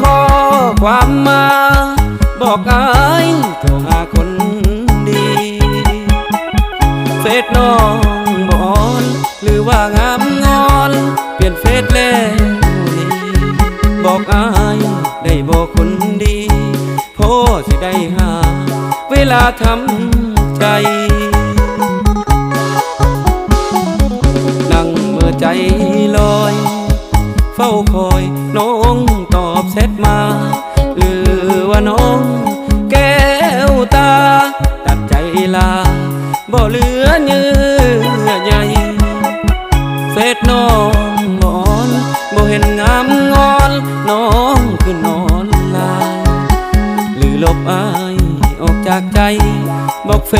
ขอความมา บอกอายโทรหาคนดี เฟซน้องบอน หรือว่างามงอน เปลี่ยนเฟซแล้วนี่บอกอายได้บอกคนดีพอสิได้หา เวลาทำใจนั่งเมื่อใจ เฝ้าคอยน้องตอบเซตมา หรือว่าน้องแก้วตา ตัดใจลา บ่เหลือเยื่อใยเฟซน้องนอนบ่เห็นงามงอน น้องคือนอนลาย หรือลบอายออกจากใจ บอกเฟ